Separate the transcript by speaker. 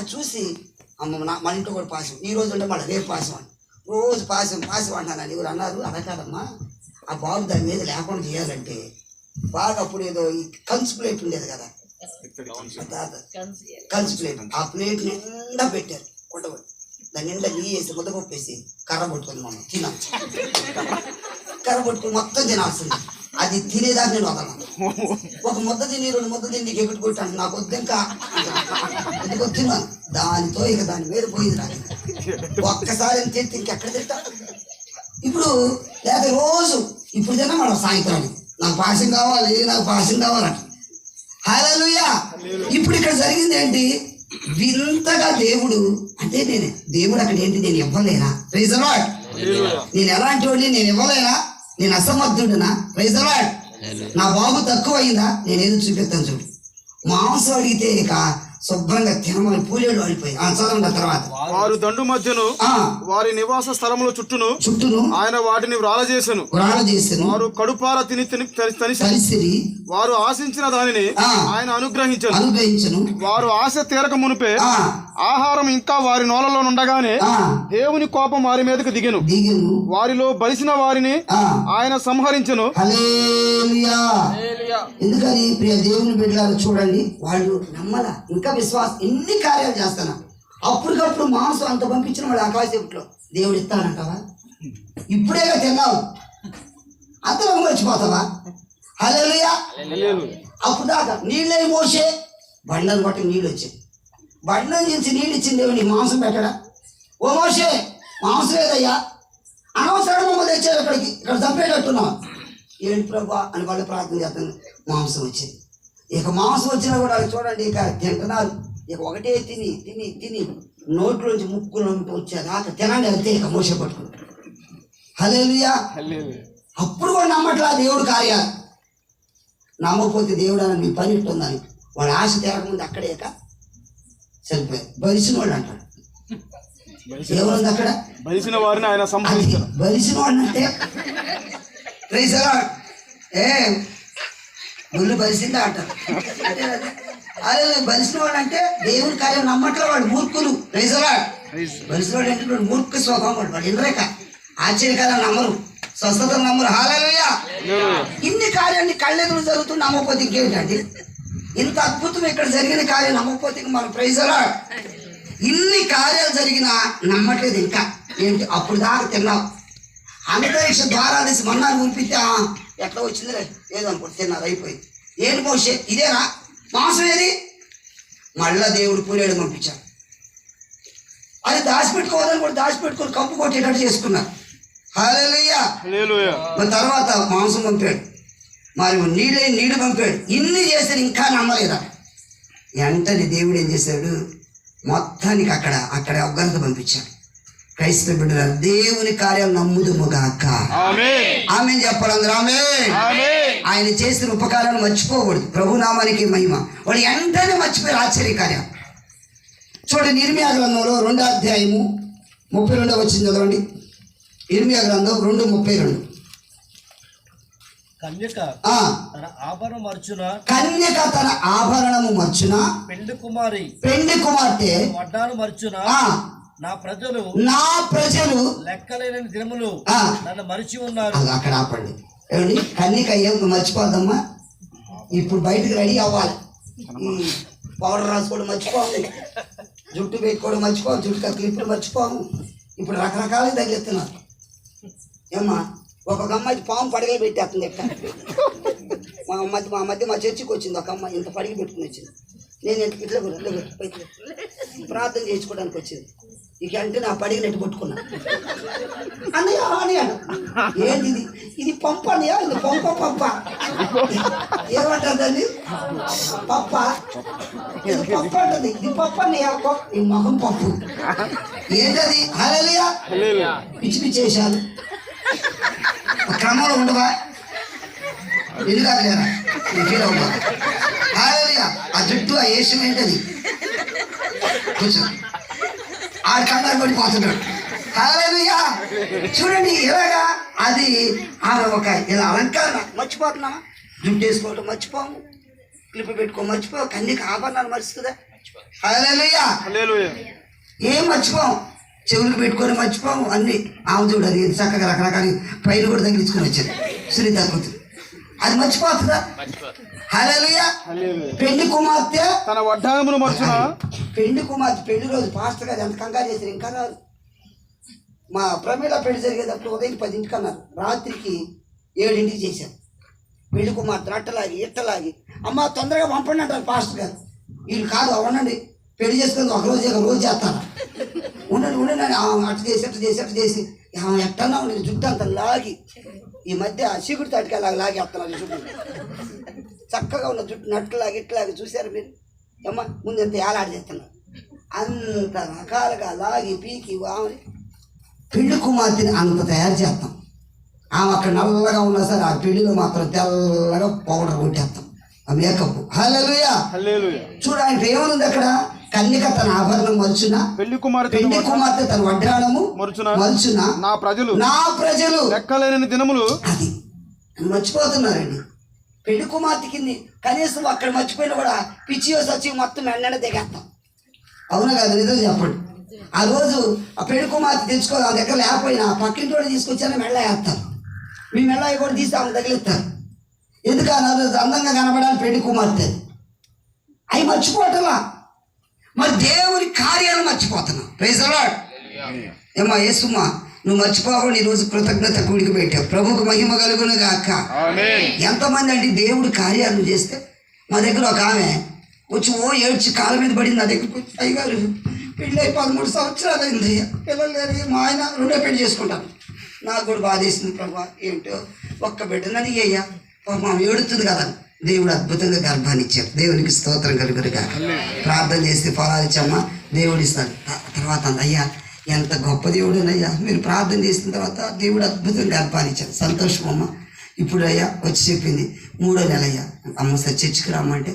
Speaker 1: అది చూసి అమ్మ నా మన ఇంట్లో కూడా పాసం ఈ రోజు ఉంటే మళ్ళీ రేపు పాసం అని. రోజు పాసం పాసం అంటానని ఎవరు అన్నారు? అలా కాదమ్మా. ఆ బాబు దాని మీద లేకుండా చేయాలంటే బాగా అప్పుడు ఏదో ఈ కంచు ప్లేట్ ఉండేది కదా. కంచు ప్లేట్. ఆ ప్లేట్ నిండా పెట్టారు. కొట్టబడి దాని నిండా నెయ్యి వేసి వేసి కర్ర పట్టుకుంది మమ్మ తిన్నాం. కర్ర పట్టుకుని మొత్తం తినాల్సింది. అది తినేదాకా నేను వదలను ఒక ముద్ద తిని రెండు ముద్ద తిని నీకు ఎక్కడికి కొట్టాను నాకు వద్దు ఇంకా. ఎందుకు తిన్నాను దానితో ఇక దాని మీద పోయింది నాకు. ఒక్కసారి తింటే ఇంకెక్కడ తింటా? ఇప్పుడు లేదా రోజు ఇప్పుడు తిన్నా మనం సాయంత్రానికి. నాకు పాసం కావాలి నాకు పాసం కావాలంట హల్లెలూయా. ఇప్పుడు ఇక్కడ జరిగింది ఏంటి? వింతగా దేవుడు అంటే నేను దేవుడు అక్కడ ఏంటి? నేను ఇవ్వలేనా? అలాడ్ నేను ఎలాంటి వాడిని నేను ఇవ్వలేనా? నేను అసమర్థుడినా? ప్రైజ్ అలాడ్ నా బాబు తక్కువ అయిందా నేను ఏదో చూపిస్తాను చూడు. మాంసం అడిగితే ఇక శుభ్రంగా పూలేడు వాడిపోయి ఆ చదవండి తర్వాత.
Speaker 2: వారు దండు మధ్యను వారి నివాస స్థలముల చుట్టూను
Speaker 1: చుట్టూను
Speaker 2: ఆయన వాటిని వ్రాలజేసెను
Speaker 1: వ్రాల చేసాను.
Speaker 2: వారు కడుపార తిని తిని తని- తనిసి
Speaker 1: కలిసిరి
Speaker 2: వారు ఆశించిన దానిని. ఆయన అనుగ్రహించను.
Speaker 1: అనుగ్రహించను.
Speaker 2: వారు ఆశ తీరక మునిపే ఆహారం ఇంకా వారి నోలలో నుండగానే
Speaker 1: ఆ.
Speaker 2: దేవుని కోపం వారి మీదకు దిగెను. వారిలో బలిసిన వారిని ఆయన సంహరించెను.
Speaker 1: హల్లెలూయా. ఎందుకని ప్రియ దేవుని బిడ్డలారా చూడండి వాళ్ళు నమ్మల. ఇంకా విశ్వాసం ఎన్ని కార్యాలు చేస్తాను? అప్పటికప్పుడు మాంసం అంత పంపించిన వాడు ఆకాశంలో. దేవుడు ఇస్తానంటావా? ఇప్పుడేగా తిన్నావు. అంతలో మర్చిపోతావా? హల్లెలూయా. అప్పుడు దాకా నీళ్ళే మోసే. బండను కొట్టి నీళ్ళు వచ్చాయి. బండను చేసి నీళ్ళు ఇచ్చిన దేవుని మాంసం పెట్టడా? ఓ మోసే మాంసం లేదయ్యా. అనవసరం మమ్మల్ని తెచ్చారు ఇక్కడికి ఇక్కడ చంపేటట్టున్నాం ఏంటి ప్రభా అని వాళ్ళు ప్రార్థన చేస్తాను మాంసం వచ్చింది. ఇక మాంసం వచ్చినా కూడా వాళ్ళు చూడండి ఇక తింటున్నారు. ఇక ఒకటే తిని తిని తిని నోట్లోంచి ముక్కులో వచ్చేదాకా తినండి అంతే ఇక మోస పట్టుకుంటారు. హల్లెలూయా. అప్పుడు కూడా నమ్మట్లా దేవుడు కార్యాలు. నమ్మకపోతే దేవుడు అని మీ పని ఇట్టుందని వాడు ఆశ తీరకముందు అక్కడే ఇక చనిపోయారు బలిసిన వాళ్ళు అంటాడు. ఎవరుంది అక్కడ?
Speaker 2: బలిసిన వారిని ఆయన
Speaker 1: బలిసిన వాడిని అంటే ఏ ముళ్ళు బలిసిందా అంటారు అంటే. అదే. అదే బలిసిన వాడు అంటే దేవుని కార్యం నమ్మట్లే వాడు మూర్ఖులు. అలాడ్. బలిసిన వాడు అంటే వాడు మూర్ఖ స్వభావం వాడు వాడు ఇంద్రేక. ఆశ్చర్యకాలం నమ్మరు. స్వస్థత నమ్మరు. హాలయ్యా ఇన్ని కార్యాన్ని కళ్ళెదురు జరుగుతున్న నమ్మకపోతే ఇంకేంటండి ఇంత అద్భుతం ఇక్కడ జరిగిన కార్యం నమ్మకపోతే ఇంక మన ప్రైజరా ఇన్ని కార్యాలు జరిగినా నమ్మట్లేదు ఇంకా. ఏంటి? అప్పుడు దాకా తిన్నావు అంతరిక్ష ద్వారాలు తీసి మన్నాను ఊరిపితే "ఆ, ఎట్లా వచ్చిందిలే? ఏదో అనుకోండి తిన్నారు అయిపోయింది. ఏంటి మోసే ఇదేనా? మాంసం ఏది? మళ్ళా దేవుడు పూలేడు పంపించాడు. అది దాచిపెట్టుకోవాలని కూడా దాచిపెట్టుకొని కప్పు కొట్టేటట్టు చేసుకున్నారు. మరి తర్వాత మాంసం పంపాడు. మరి నీళ్ళే నీళ్ళు పంపాడు. ఇన్ని చేశారు ఇంకా నమ్మలేదా? వెంటనే దేవుడు ఏం చేశాడు? మొత్తానికి అక్కడ అక్కడ ఉగ్రత పంపించాడు. క్రైస్తవ బిడ్డల దేవుని కార్యాలు నమ్ముదుముగాక
Speaker 2: ఆమేన్.
Speaker 1: ఆమె చెప్పాలి అందరూ ఆమె
Speaker 2: ఆమేన్.
Speaker 1: ఆయన చేసిన ఉపకారాలు మర్చిపోకూడదు. ప్రభునామానికి మహిమ. వాడు వెంటనే మర్చిపోయారు ఆశ్చర్య కార్యం. చూడండి నిర్మయా గ్రంథంలో రెండో అధ్యాయము ముప్పై రెండో వచ్చింది చదవండి. ఇర్మియా గ్రంథం రెండు ముప్పై రెండు.
Speaker 3: కన్యక తన ఆభరణం మర్చున
Speaker 1: కన్యక తన ఆభరణము మర్చున
Speaker 3: పెండు కుమారి.
Speaker 1: పెండి కుమార్తె.
Speaker 3: వడ్డాను మర్చున
Speaker 1: ఆ,
Speaker 3: నా ప్రజలు
Speaker 1: నా ప్రజలు
Speaker 3: లెక్కలేని దినములు నన్ను మరిచి ఉన్నారు.
Speaker 1: అక్కడ ఆపండి. ఏమండి? కన్యక ఏం మర్చిపోద్దమ్మా ఇప్పుడు బయటకు రెడీ అవ్వాలి. పౌడర్ రాసుకోవడం మర్చిపోవాలి. జుట్టు పెట్టుకోవడం మర్చిపోవాలి. జుట్టు క్లిప్పులు మర్చిపోము ఇప్పుడు రకరకాలు తగిలిస్తున్నారు. ఏమ్మా? ఒక్కొక్క అమ్మాయి పాము పడగలు పెట్టేస్తుంది ఎక్కడ? మా మధ్య మా మధ్య మా చర్చికి వచ్చింది ఒక అమ్మాయి. ఇంత పడిగి పెట్టుకుని వచ్చింది. నేను ఇంత ఇట్లా ప్రార్థన చేసుకోవడానికి వచ్చింది. ఇక అంటే నా పడిగి నెట్టు పట్టుకున్నా అన్నయ్య అన్నయ్య ఏంది ఇది ఇది పంప అన్నయ్య ఇది పంప పంప. ఏమంటారు దాన్ని పప్ప ఇది పప్పు అంటది. ఇది పప్పు అన్నయ్య. పప్పు. ఈ మొహం పప్పు ఏంటది? హల్లెలూయా. పిచ్చి పిచ్చి వేషాలు క్రమంలో ఉండవా? ఇది కాదు లేదా హల్లెలూయా. ఆ జుట్టు ఆ వేషం ఏంటది? ఆడు కంగారు పడిపోతున్నాడు చూడండి ఎలాగా అది ఆమె ఒక ఇలా అలంకరణ మర్చిపోతున్నామా జుట్టు వేసుకోవటం మర్చిపోము. క్లిప్ పెట్టుకో మర్చిపో కన్నీకి ఆభరణాలు హల్లెలూయా. ఏం మర్చిపోం చెవులకు పెట్టుకొని మర్చిపోం అన్ని ఆమె చూడాలి ఎంత చక్కగా రకరకాల పైన కూడా తగిలించుకొని వచ్చారు. సునీత కూతురు అది మర్చిపోతుందా? హల్లెలూయా. పెళ్ళి కుమార్తె
Speaker 2: తన వడ్డానమును మర్చునా?
Speaker 1: పెళ్ళి కుమార్తె పెళ్ళి రోజు పాస్టర్ గారు ఎంత కంగారు చేశారు ఇంకా రాదు మా ప్రమీళ పెళ్ళి జరిగేటప్పుడు ఉదయం పదింటికి అన్నారు రాత్రికి ఏడింటికి చేశారు. పెళ్ళి కుమార్తె అట్టలాగి ఇట్టలాగి. అమ్మ తొందరగా పంపండి అంటారు పాస్టర్ గారు. వీళ్ళు కాదు ఉండండి పెళ్ళి చేసుకుని ఒక రోజు ఒక రోజు చేస్తాను. ఉండండి ఉండండి అటు ఆమె అట్ట చేసి అట్ట చేసి అట్ట చేసి ఆమె ఎట్టన్నా ఉండేది జుట్టు అంత లాగి ఈ మధ్య చీకుడు తాటికి అలాగ లాగి వస్తున్నాను జుట్టు చక్కగా ఉన్న జుట్టు లాగి ఇట్లాగి చూశారు మీరు. అమ్మ ముందు ఎంత ఏలాడి చేస్తున్నారు అంత రకాలుగా లాగి పీకి ఆమె పెళ్ళి కుమార్తెని అంత తయారు చేస్తాం. ఆమె అక్కడ నల్లగా ఉన్నా సరే ఆ పెళ్ళిలో మాత్రం తెల్లగా పౌడర్ కొట్టేస్తాం. ఆ మేకప్ హల్లెలూయా.
Speaker 2: హల్లెలూయా.
Speaker 1: చూడు ఆయన ఏమనుంది అక్కడ. కన్నిక తన ఆభరణం మలుచున
Speaker 2: పెళ్ళి కుమార్తె
Speaker 1: పెళ్ళి కుమార్తె తన వడ్డాణము
Speaker 2: మరుచున?
Speaker 1: మలుచున
Speaker 2: నా ప్రజలు.
Speaker 1: నా ప్రజలు.
Speaker 2: లెక్కలేని దినములు.
Speaker 1: అది. మర్చిపోతున్నారండి. పెళ్ళి కుమార్తె కింది కనీసం అక్కడ మర్చిపోయినా కూడా పిచ్చి వచ్చి మొత్తం వెంటనే దిగేస్తాం. అవునా కదా? నిజం చెప్పండి. ఆ రోజు ఆ పెళ్ళి కుమార్తె తెచ్చుకోవాలి ఆ దగ్గర లేకపోయినా పక్కింటి వాడు తీసుకొచ్చారని మెళ్ళ వేస్తారు. మీ మెళ్ళ కూడా తీసి ఆమె తగిలిస్తారు. ఎందుకు ఆ రోజు అందంగా కనబడాలి పెళ్ళి కుమార్తె? అవి మర్చిపోవటంలా మరి దేవుని కార్యాలు మర్చిపోతున్నాం. ప్రైజ్ అలాడ్ ఏమా యేసుమ్మా నువ్వు మర్చిపోకుండా ఈ రోజు కృతజ్ఞత కూడికి పెట్టావు ప్రభుకు మహిమ కలుగును గాక ఎంతమంది అంటే దేవుడు కార్యాలు చేస్తే? మా దగ్గర ఒక ఆమె వచ్చి ఓ ఏడ్చి కాళ్ళ మీద పడింది నా దగ్గరకు వచ్చి, అయ్యగారు పెళ్ళి అయి పదమూడు సంవత్సరాలు అయింది అయ్యా పిల్లలు లేరు మా ఆయన రెండో పెళ్ళి చేసుకుంటాను నాకు కూడా బాధేసింది ప్రభా ఏంటో ఒక్క బిడ్డనని అయ్యా మా ఏడుతుంది కదా. దేవుడు అద్భుతంగా గర్భాన్ని ఇచ్చాడు. దేవునికి స్తోత్రం కలుగురుగా ప్రార్థన చేస్తే ఫలాలు ఇచ్చామా దేవుడు ఇస్తాడు. తర్వాత అయ్యా ఎంత గొప్ప దేవుడునయ్యా. మీరు ప్రార్థన చేసిన తర్వాత దేవుడు అద్భుతంగా గర్భాన్ని సంతోషం అమ్మ. ఇప్పుడు అయ్యా వచ్చి చెప్పింది. మూడో నెల అయ్యా అమ్మ సార్ చర్చికి రమ్మంటే